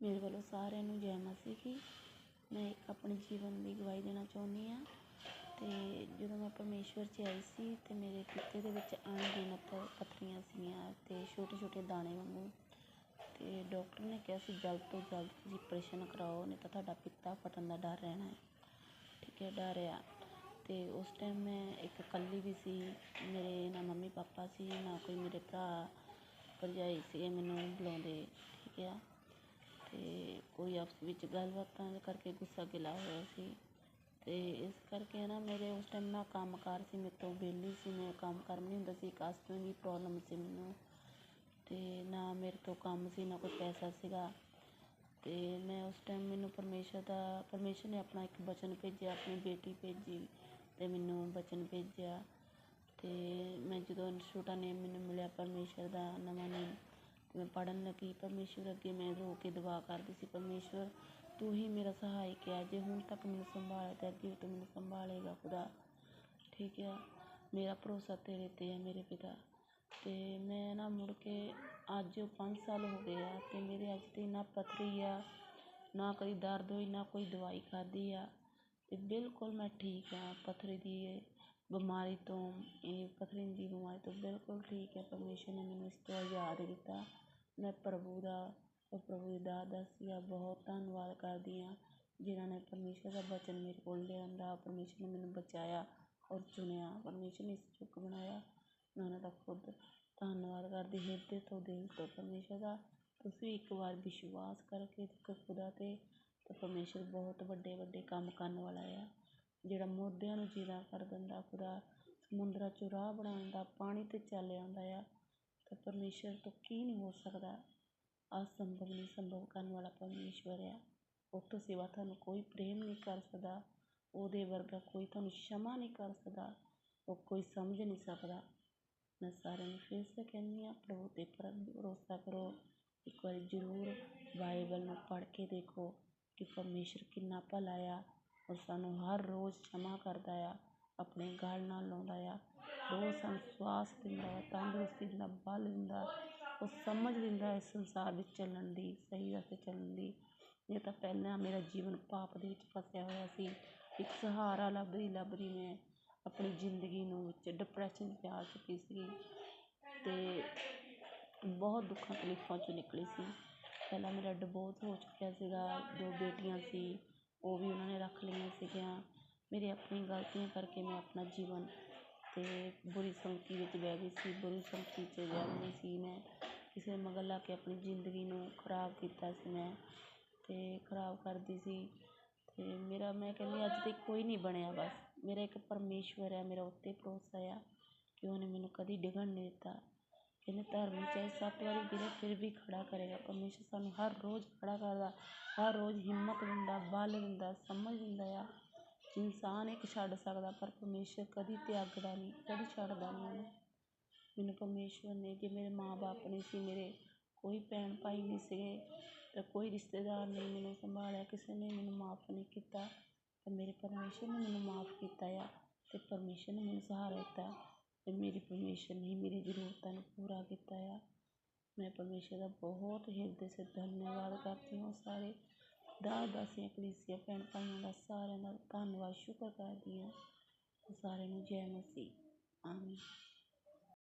ਮੇਰੇ ਵੱਲੋਂ ਸਾਰਿਆਂ ਨੂੰ ਜੈ ਮਸੀਹ ਕੀ ਮੈਂ ਇੱਕ ਆਪਣੇ ਜੀਵਨ ਦੀ ਗਵਾਹੀ ਦੇਣਾ ਚਾਹੁੰਦੀ ਹਾਂ। ਅਤੇ ਜਦੋਂ ਮੈਂ ਪਰਮੇਸ਼ਵਰ 'ਚ ਆਈ ਸੀ ਅਤੇ ਮੇਰੇ ਪਿੱਤੇ ਦੇ ਵਿੱਚ ਅਣਗਿਣਤ ਪੱਥਰੀਆਂ ਸੀਗੀਆਂ ਅਤੇ ਛੋਟੇ ਛੋਟੇ ਦਾਣੇ ਵਾਂਗੂ। ਅਤੇ ਡਾਕਟਰ ਨੇ ਕਿਹਾ ਸੀ, ਜਲਦ ਤੋਂ ਜਲਦ ਤੁਸੀਂ ਆਪਰੇਸ਼ਨ ਕਰਾਓ, ਨਹੀਂ ਤਾਂ ਤੁਹਾਡਾ ਪਿੱਤਾ ਫਟਣ ਦਾ ਡਰ ਰਹਿਣਾ ਹੈ। ਠੀਕ ਹੈ, ਡਰ ਆ ਅਤੇ ਉਸ ਟਾਈਮ ਮੈਂ ਇੱਕ ਇਕੱਲੀ ਵੀ ਸੀ। ਮੇਰੇ ਨਾ ਮੰਮੀ ਪਾਪਾ ਸੀ, ਨਾ ਕੋਈ ਮੇਰੇ ਭਰਾ ਭਰਜਾਈ ਸੀਗੇ ਮੈਨੂੰ ਬੁਲਾਉਂਦੇ, ਠੀਕ ਆ ਅਤੇ ਕੋਈ ਆਪਸ ਵਿੱਚ ਗੱਲਬਾਤਾਂ ਕਰਕੇ ਗੁੱਸਾ ਗਿਲਾ ਹੋਇਆ ਸੀ। ਅਤੇ ਇਸ ਕਰਕੇ ਨਾ ਮੇਰੇ ਉਸ ਟਾਈਮ ਨਾ ਕੰਮ ਕਾਰ ਸੀ, ਮੇਰੇ ਤੋਂ ਵਿਹਲੀ ਸੀ ਮੈਂ ਕੰਮ ਕਾਰ ਨਹੀਂ ਹੁੰਦਾ ਸੀ, ਇੱਕ ਅਸਥਮੇ ਦੀ ਪ੍ਰੋਬਲਮ ਸੀ ਮੈਨੂੰ। ਅਤੇ ਨਾ ਮੇਰੇ ਤੋਂ ਕੰਮ ਸੀ, ਨਾ ਕੋਈ ਪੈਸਾ ਸੀਗਾ। ਅਤੇ ਮੈਂ ਉਸ ਟਾਈਮ ਮੈਨੂੰ ਪਰਮੇਸ਼ਰ ਦਾ, ਪਰਮੇਸ਼ਰ ਨੇ ਆਪਣਾ ਇੱਕ ਵਚਨ ਭੇਜਿਆ, ਆਪਣੀ ਬੇਟੀ ਭੇਜੀ ਅਤੇ ਮੈਨੂੰ ਬਚਨ ਭੇਜਿਆ। ਅਤੇ ਮੈਂ ਜਦੋਂ ਛੋਟਾ ਨੇਮ ਮੈਨੂੰ ਮਿਲਿਆ ਪਰਮੇਸ਼ਰ ਦਾ ਨਵਾਂ ਨੇਮ ਅਤੇ ਮੈਂ ਪੜ੍ਹਨ ਲੱਗੀ ਪਰਮੇਸ਼ਰ ਅੱਗੇ ਮੈਂ ਰੋ ਕੇ ਦੁਆ ਕਰਦੀ ਸੀ ਪਰਮੇਸ਼ਰ ਤੂੰ ਹੀ ਮੇਰਾ ਸਹਾਇਕ ਹੈ ਜੇ ਹੁਣ ਤੱਕ ਮੈਨੂੰ ਸੰਭਾਲਿਆ ਤਾਂ ਅੱਗੇ ਵੀ ਤੂੰ ਮੈਨੂੰ ਸੰਭਾਲੇਗਾ ਖੁਦਾ ਠੀਕ ਆ ਮੇਰਾ ਭਰੋਸਾ ਤੇਰੇ 'ਤੇ ਹੈ ਮੇਰੇ ਪਿਤਾ ਅਤੇ ਮੈਂ ਨਾ ਮੁੜ ਕੇ ਅੱਜ ਪੰਜ ਸਾਲ ਹੋ ਗਏ ਆ ਅਤੇ ਮੇਰੇ ਅੱਜ ਤੇ ਨਾ ਪੱਥਰੀ ਆ ਨਾ ਕਦੀ ਦਰਦ ਹੋਈ ਨਾ ਕੋਈ ਦਵਾਈ ਖਾਧੀ ਆ ਅਤੇ ਬਿਲਕੁਲ ਮੈਂ ਠੀਕ ਹਾਂ ਪੱਥਰੀ ਦੀ ਬਿਮਾਰੀ ਤੋਂ ਇਹ ਪੱਥਰੀ ਦੀ ਬਿਮਾਰੀ ਤੋਂ ਬਿਲਕੁਲ ਠੀਕ ਹੈ ਪਰਮੇਸ਼ਰ ਨੇ ਮੈਨੂੰ ਇਸ ਤੋਂ ਆਜ਼ਾਦ ਕੀਤਾ ਮੈਂ ਪ੍ਰਭੂ ਦਾ ਪ੍ਰਭੂ ਦੀ ਦਾਤ ਦਾ ਸੀਗਾ ਬਹੁਤ ਧੰਨਵਾਦ ਕਰਦੀ ਹਾਂ, ਜਿਨ੍ਹਾਂ ਨੇ ਪਰਮੇਸ਼ਰ ਦਾ ਵਚਨ ਮੇਰੇ ਕੋਲ ਲਿਆਂਦਾ, ਪਰਮੇਸ਼ਰ ਨੇ ਮੈਨੂੰ ਬਚਾਇਆ ਔਰ ਚੁਣਿਆ, ਪਰਮੇਸ਼ਰ ਨੇ ਇਸ ਯੋਗ ਬਣਾਇਆ। ਮੈਂ ਉਹਨਾਂ ਦਾ ਖੁਦ ਧੰਨਵਾਦ ਕਰਦੀ, ਹਿਰਦੇ ਤੋਂ ਦਿਲ ਤੋਂ ਪਰਮੇਸ਼ਰ ਦਾ, ਤੁਸੀਂ ਇੱਕ ਵਾਰ ਵਿਸ਼ਵਾਸ ਕਰਕੇ ਦੇਖੋ ਖੁਦਾ 'ਤੇ, ਤਾਂ ਪਰਮੇਸ਼ਰ ਬਹੁਤ ਵੱਡੇ ਵੱਡੇ ਕੰਮ ਕਰਨ ਵਾਲਾ ਆ। ਜਿਹੜਾ ਮੁਰਦਿਆਂ ਨੂੰ ਜਿੰਦਾ ਕਰ ਦਿੰਦਾ, ਖੁਦਾ ਸਮੁੰਦਰਾਂ 'ਚੋਂ ਰਾਹ ਬਣਾਉਂਦਾ, ਪਾਣੀ 'ਤੇ ਚੱਲ ਆਉਂਦਾ ਆ ਤਾਂ ਪਰਮੇਸ਼ਰ ਤੋਂ ਕੀ ਨਹੀਂ ਹੋ ਸਕਦਾ? ਅਸੰਭਵ ਨਹੀਂ ਸੰਭਵ ਕਰਨ ਵਾਲਾ ਪਰਮੇਸ਼ਰ ਆ। ਉਹ ਤੋਂ ਸਿਵਾ ਤੁਹਾਨੂੰ ਕੋਈ ਪ੍ਰੇਮ ਨਹੀਂ ਕਰ ਸਕਦਾ। ਉਹਦੇ ਵਰਗਾ ਕੋਈ ਤੁਹਾਨੂੰ ਸ਼ਮਾ ਨਹੀਂ ਕਰ ਸਕਦਾ। ਉਹ ਕੋਈ ਸਮਝ ਨਹੀਂ ਸਕਦਾ। ਮੈਂ ਸਾਰਿਆਂ ਨੂੰ ਫਿਰ ਸੇ ਕਹਿੰਦੀ ਆ ਪ੍ਰਭੂ ਤੇ ਪਰ ਭਰੋਸਾ ਕਰੋ। ਇੱਕ ਵਾਰੀ ਜ਼ਰੂਰ ਬਾਈਬਲ ਨੂੰ ਪੜ੍ਹ ਕੇ ਦੇਖੋ ਕਿ ਪਰਮੇਸ਼ਰ ਕਿੰਨਾ ਭਲਾ ਆ ਔਰ ਸਾਨੂੰ ਹਰ ਰੋਜ਼ ਸ਼ਮਾ ਕਰਦਾ ਆ। ਆਪਣੇ ਗਲ ਨਾਲ ਲਾਉਂਦਾ ਆ। ਉਹ ਸਾਨੂੰ ਸਵਾਸ ਦਿੰਦਾ ਆ, ਤੰਦਰੁਸਤੀ ਦਿੰਦਾ, ਬਲ ਦਿੰਦਾ, ਉਹ ਸਮਝ ਦਿੰਦਾ ਇਸ ਸੰਸਾਰ ਵਿੱਚ ਚੱਲਣ ਦੀ, ਸਹੀ ਰਸਤੇ ਚੱਲਣ ਦੀ। ਨਹੀਂ ਤਾਂ ਪਹਿਲਾਂ ਮੇਰਾ ਜੀਵਨ ਪਾਪ ਦੇ ਵਿੱਚ ਫਸਿਆ ਹੋਇਆ ਸੀ। ਇੱਕ ਸਹਾਰਾ ਲੱਭਦੀ ਲੱਭਦੀ ਮੈਂ ਆਪਣੀ ਜ਼ਿੰਦਗੀ ਨੂੰ ਵਿੱਚ ਡਿਪਰੈਸ਼ਨ 'ਚ ਜਾ ਚੁੱਕੀ ਸੀ ਅਤੇ ਬਹੁਤ ਦੁੱਖਾਂ ਤਕਲੀਫਾਂ 'ਚੋਂ ਨਿਕਲੀ ਸੀ। ਪਹਿਲਾਂ ਮੇਰਾ ਡਿਵੋਰਸ ਹੋ ਚੁੱਕਿਆ ਸੀਗਾ, ਦੋ ਬੇਟੀਆਂ ਸੀ, ਉਹ ਵੀ ਉਹਨਾਂ ਨੇ ਰੱਖ ਲਈਆਂ ਸੀਗੀਆਂ। ਮੇਰੀ ਆਪਣੀ ਗਲਤੀਆਂ ਕਰਕੇ ਮੈਂ ਆਪਣਾ ਜੀਵਨ ਅਤੇ ਬੁਰੀ ਸੰਗਤੀ ਵਿੱਚ ਬਹਿ ਗਈ ਸੀ, ਬੁਰੀ ਸੰਗਤੀ 'ਚ ਬਹਿ ਗਈ ਸੀ ਮੈਂ। ਕਿਸੇ ਮਗਰ ਲਾ ਕੇ ਆਪਣੀ ਜ਼ਿੰਦਗੀ ਨੂੰ ਖਰਾਬ ਕੀਤਾ ਸੀ ਮੈਂ ਅਤੇ ਖਰਾਬ ਕਰਦੀ ਸੀ ਅਤੇ ਮੇਰਾ ਮੈਂ ਕਹਿੰਦੀ ਅੱਜ ਤੱਕ ਕੋਈ ਨਹੀਂ ਬਣਿਆ ਬਸ। ਮੇਰਾ ਇੱਕ ਪਰਮੇਸ਼ਵਰ ਹੈ ਮੇਰਾ ਉੱਤੇ ਭਰੋਸਾ ਆ ਕਿ ਉਹਨੇ ਮੈਨੂੰ ਕਦੀ ਡਿੱਗਣ ਨਹੀਂ ਦਿੱਤਾ। ਕਹਿੰਦੇ ਧਰਮ ਚਾਹੇ ਸੱਤ ਵਾਰੀ ਗਿਰੇ, ਫਿਰ ਵੀ ਖੜ੍ਹਾ ਕਰੇਗਾ। ਪਰਮੇਸ਼ਰ ਸਾਨੂੰ ਹਰ ਰੋਜ਼ ਖੜ੍ਹਾ ਕਰਦਾ, ਹਰ ਰੋਜ਼ ਹਿੰਮਤ ਦਿੰਦਾ, ਬਲ ਦਿੰਦਾ, ਸਮਝ ਦਿੰਦਾ ਆ। ਇਨਸਾਨ ਇੱਕ ਛੱਡ ਸਕਦਾ, ਪਰ ਪਰਮੇਸ਼ਰ ਕਦੀ ਤਿਆਗਦਾ ਨਹੀਂ, ਕਦੀ ਛੱਡਦਾ ਨਹੀਂ ਉਹਨੂੰ। ਮੈਨੂੰ ਪਰਮੇਸ਼ਵਰ ਨੇ ਜੇ ਮੇਰੇ ਮਾਂ ਬਾਪ ਨਹੀਂ ਸੀ, ਮੇਰੇ ਕੋਈ ਭੈਣ ਭਾਈ ਨਹੀਂ ਸੀਗੇ ਅਤੇ ਕੋਈ ਰਿਸ਼ਤੇਦਾਰ ਨਹੀਂ ਮੈਨੂੰ ਸੰਭਾਲਿਆ, ਕਿਸੇ ਨੇ ਮੈਨੂੰ ਮਾਫ਼ ਨਹੀਂ ਕੀਤਾ। ਪਰ ਮੇਰੇ ਪਰਮੇਸ਼ਰ ਨੇ ਮੈਨੂੰ ਮਾਫ਼ ਕੀਤਾ ਆ ਅਤੇ ਪਰਮੇਸ਼ਰ ਨੇ ਮੈਨੂੰ ਸਹਾਰਾ ਦਿੱਤਾ ਅਤੇ ਮੇਰੀ ਪਰਮੇਸ਼ਰ ਨੇ ਮੇਰੀ ਜ਼ਰੂਰਤਾਂ ਨੂੰ ਪੂਰਾ ਕੀਤਾ ਆ। ਮੈਂ ਪਰਮੇਸ਼ਰ ਦਾ ਬਹੁਤ ਹਿਰਦੇ ਸੇ ਧੰਨਵਾਦ ਕਰਦੀ ਹਾਂ ਸਾਰੇ ਦਾਸ ਦਾਸੀਆਂ ਕਲੀਸੀਆਂ ਭੈਣ ਭਾਈਆਂ ਦਾ ਸਾਰਿਆਂ ਦਾ ਧੰਨਵਾਦ, ਸ਼ੁਕਰ ਕਰਦੀ ਹਾਂ। ਸਾਰਿਆਂ ਨੂੰ ਜੈ ਮਸੀਹ। ਆਮੀਨ।